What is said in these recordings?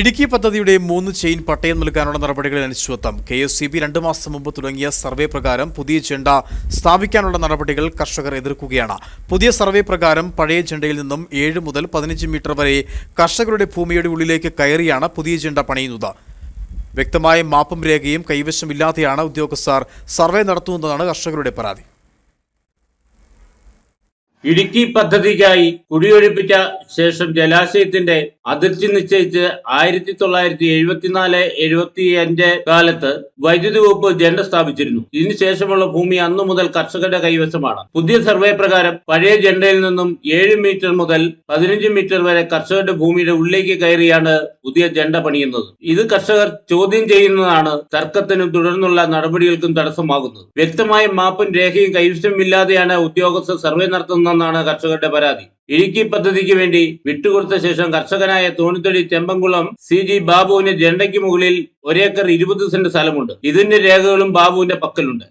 ഇടുക്കി പദ്ധതിയുടെ മൂന്ന് ചെയിൻ പട്ടയം നൽകാനുള്ള നടപടികളിൽ അനിശ്ചിതത്വം. കെ എസ് സി ബി രണ്ട് മാസം മുമ്പ് തുടങ്ങിയ സർവേ പ്രകാരം പുതിയ ചെണ്ട സ്ഥാപിക്കാനുള്ള നടപടികൾ കർഷകർ എതിർക്കുകയാണ്. പുതിയ സർവേ പ്രകാരം പഴയ ചെണ്ടയിൽ നിന്നും ഏഴ് മുതൽ പതിനഞ്ച് മീറ്റർ വരെ കർഷകരുടെ ഭൂമിയുടെ ഉള്ളിലേക്ക് കയറിയാണ് പുതിയ ചെണ്ട പണിയുന്നത്. വ്യക്തമായ മാപ്പും രേഖയും കൈവശമില്ലാതെയാണ് ഉദ്യോഗസ്ഥർ സർവേ നടത്തുന്നതാണ് കർഷകരുടെ പരാതി. ഇടുക്കി പദ്ധതിക്കായി കുടിയൊഴിപ്പിച്ച ശേഷം ജലാശയത്തിന്റെ അതിർത്തി നിശ്ചയിച്ച് ആയിരത്തി തൊള്ളായിരത്തി എഴുപത്തിനാല് എഴുപത്തി അഞ്ച് കാലത്ത് വൈദ്യുതി വകുപ്പ് ജെണ്ട സ്ഥാപിച്ചിരുന്നു. ഇതിനുശേഷമുള്ള ഭൂമി അന്നു മുതൽ കർഷകരുടെ കൈവശമാണ്. പുതിയ സർവേ പ്രകാരം പഴയ ജെണ്ടയിൽ നിന്നും ഏഴ് മീറ്റർ മുതൽ പതിനഞ്ച് മീറ്റർ വരെ കർഷകരുടെ ഭൂമിയുടെ ഉള്ളിലേക്ക് കയറിയാണ് പുതിയ ജെണ്ട പണിയുന്നത്. ഇത് കർഷകർ ചോദ്യം ചെയ്യുന്നതാണ് തർക്കത്തിനും തുടർന്നുള്ള നടപടികൾക്കും തടസ്സമാകുന്നത്. വ്യക്തമായ മാപ്പും രേഖയും കൈവശമില്ലാതെയാണ് ഉദ്യോഗസ്ഥർ സർവേ നടത്തുന്നതെന്നാണ് കർഷകരുടെ പരാതി. ഇടുക്കി പദ്ധതിക്ക് വേണ്ടി വിട്ടുകൊടുത്ത ശേഷം കർഷകനായ തോണിത്തടി ചെമ്പംകുളം സി ജി ബാബുവിന് ജണ്ടയ്ക്ക് മുകളിൽ ഒരേക്കർ ഇരുപത് സെന്റ് സ്ഥലമുണ്ട്. ഇതിന്റെ രേഖകളും ബാബുവിന്റെ പക്കലുണ്ട്.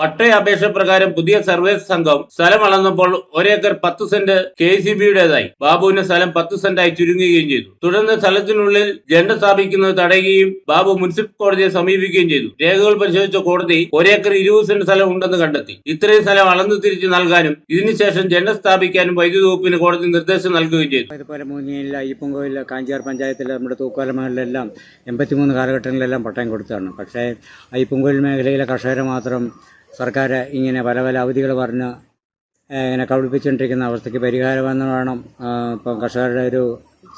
പട്ടയ അപേക്ഷ പ്രകാരം പുതിയ സർവേ സംഘം സ്ഥലം അളന്നപ്പോൾ ഒരേക്കർ പത്ത് സെന്റ് കെ സി ബിയുടേതായി. ബാബുവിന്റെ സ്ഥലം പത്ത് സെന്റായി ചുരുങ്ങുകയും ചെയ്തു. തുടർന്ന് സ്ഥലത്തിനുള്ളിൽ ജെണ്ട സ്ഥാപിക്കുന്നത് തടയുകയും ബാബു മുനിസിപ്പൽ കോടതിയെ സമീപിക്കുകയും ചെയ്തു. രേഖകൾ പരിശോധിച്ച കോടതി ഒരേക്കർ ഇരുപത് സെന്റ് സ്ഥലം ഉണ്ടെന്ന് കണ്ടെത്തി. ഇത്രയും സ്ഥലം അളന്നു തിരിച്ചു നൽകാനും ഇതിനുശേഷം ജെണ്ട സ്ഥാപിക്കാനും വൈദ്യുതി വകുപ്പിന് കോടതി നിർദ്ദേശം നൽകുകയും ചെയ്തു. അതുപോലെ മൂന്നിയില്ല അയ്യപ്പൻകോവിൽ കാഞ്ചാർ പഞ്ചായത്തിൽ നമ്മുടെ തൂക്കാലമകളിലെല്ലാം എൺപത്തിമൂന്ന് കാലഘട്ടങ്ങളിലെല്ലാം പട്ടയം കൊടുത്തതാണ്. പക്ഷേ അയ്യപ്പൻകോവിൽ മേഖലയിലെ കർഷകരെ മാത്രം സർക്കാർ ഇങ്ങനെ പല പല അവധികൾ പറഞ്ഞ് ഇങ്ങനെ കബളിപ്പിച്ചുകൊണ്ടിരിക്കുന്ന അവസ്ഥയ്ക്ക് പരിഹാരമെന്ന് വേണം ഇപ്പം കർഷകരുടെ ഒരു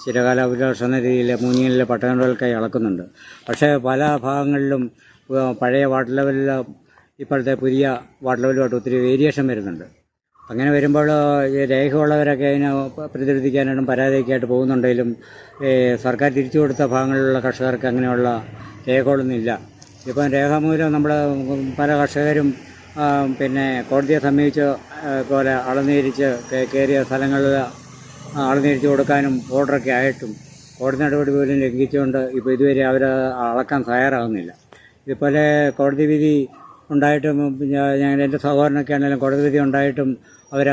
ചിരകാല അഭിലാഷ എന്ന രീതിയിൽ മൂന്നിയിലെ പട്ടണങ്ങൾക്കായി അളക്കുന്നുണ്ട് പക്ഷേ പല ഭാഗങ്ങളിലും പഴയ വാട്ടർ ലെവലിൽ ഇപ്പോഴത്തെ പുതിയ വാട്ടർ ലെവലുമായിട്ട് ഒത്തിരി വേരിയേഷൻ വരുന്നുണ്ട്. അങ്ങനെ വരുമ്പോൾ ഈ രേഖയുള്ളവരൊക്കെ അതിനെ പ്രതിരോധിക്കാനായിട്ടും പരാതിയൊക്കെയായിട്ട് പോകുന്നുണ്ടെങ്കിലും സർക്കാർ തിരിച്ചു കൊടുത്ത ഭാഗങ്ങളിലുള്ള കർഷകർക്ക് അങ്ങനെയുള്ള രേഖകളൊന്നും ഇല്ല. ഇപ്പം രേഖാമൂലം നമ്മൾ പല കർഷകരും പിന്നെ കോടതിയെ സമീപിച്ച് പോലെ അളനീരിച്ച് കയറിയ സ്ഥലങ്ങളിൽ അളനീരിച്ച് കൊടുക്കാനും ഓർഡറൊക്കെ ആയിട്ടും കോടതി നടപടി പോലും ലംഘിച്ചുകൊണ്ട് ഇപ്പോൾ ഇതുവരെ അവർ അളക്കാൻ തയ്യാറാകുന്നില്ല ഇതുപോലെ കോടതി വിധി ഉണ്ടായിട്ടും ഞങ്ങൾ എന്റെ സഹോദരനൊക്കെ ആണെങ്കിലും കോടതി വിധി ഉണ്ടായിട്ടും അവർ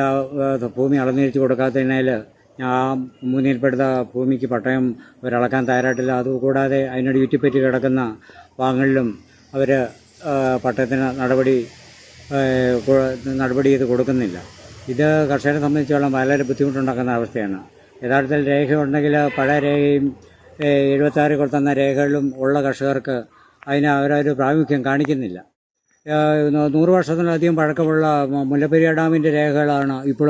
ഭൂമി അളന്നിരിച്ച് കൊടുക്കാത്തതിനാൽ ഞാൻ മുന്നിൽപ്പെടുത്ത ഭൂമിക്ക് പട്ടയം അവരളക്കാൻ തയ്യാറായിട്ടില്ല. അതുകൂടാതെ അതിനോട് ചുറ്റിപ്പറ്റി കിടക്കുന്ന ഭാഗങ്ങളിലും അവർ പട്ടയത്തിന് നടപടി ആ, നടപടി ചെയ്ത് കൊടുക്കുന്നില്ല. ഇത് കർഷകരെ സംബന്ധിച്ചോളം വളരെ ബുദ്ധിമുട്ടുണ്ടാക്കുന്ന അവസ്ഥയാണ്. യഥാർത്ഥത്തിൽ രേഖ ഉണ്ടെങ്കിൽ പഴയ രേഖയും എഴുപത്താറ് കൊടുത്തുന്ന രേഖകളിലും ഉള്ള കർഷകർക്ക് അതിന് അവരൊരു പ്രാമുഖ്യം കാണിക്കുന്നില്ല. നൂറ് വർഷത്തിലധികം പഴക്കമുള്ള മുല്ലപ്പെരിയ ഡാമിന്റെ രേഖകളാണ് ഇപ്പോൾ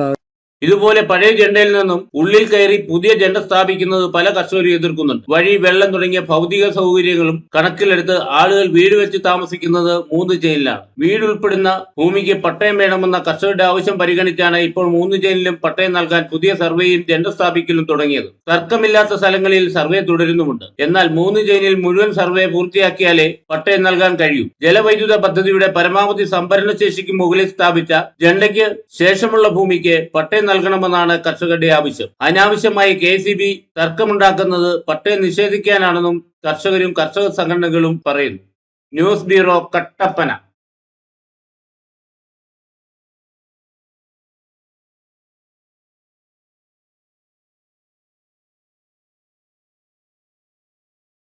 ഇതുപോലെ പഴയ ജെണ്ടയിൽ നിന്നും ഉള്ളിൽ കയറി പുതിയ ജെണ്ട സ്ഥാപിക്കുന്നത് പല കർഷകരും എതിർക്കുന്നുണ്ട്. വഴി വെള്ളം തുടങ്ങിയ ഭൗതിക സൗകര്യങ്ങളും കണക്കിലെടുത്ത് ആളുകൾ വീട് വെച്ച് താമസിക്കുന്നത് മൂന്ന് ചെയിനിലാണ് വീട് ഉൾപ്പെടുന്ന ഭൂമിക്ക് പട്ടയം വേണമെന്ന കർഷകരുടെ ആവശ്യം പരിഗണിച്ചാണ് ഇപ്പോൾ മൂന്ന് ചെയിനിലും പട്ടയം നൽകാൻ പുതിയ സർവേയും ജെണ്ട സ്ഥാപിക്കലും തുടങ്ങിയത്. തർക്കമില്ലാത്ത സ്ഥലങ്ങളിൽ സർവേ തുടരുന്നുമുണ്ട്. എന്നാൽ മൂന്ന് ചെയിനിൽ മുഴുവൻ സർവേ പൂർത്തിയാക്കിയാലേ പട്ടയം നൽകാൻ കഴിയൂ. ജലവൈദ്യുത പദ്ധതിയുടെ പരമാവധി സംഭരണ ശേഷിക്ക് മുകളിൽ സ്ഥാപിച്ച ജെണ്ടയ്ക്ക് ശേഷമുള്ള ഭൂമിക്ക് പട്ടയം നൽകണമെന്നാണ് കർഷകരുടെ ആവശ്യം. അനാവശ്യമായി കെ സി ബി തർക്കമുണ്ടാക്കുന്നത് പട്ടയം നിഷേധിക്കാനാണെന്നും കർഷകരും കർഷക സംഘടനകളും പറയുന്നു. News bureau Kattappana.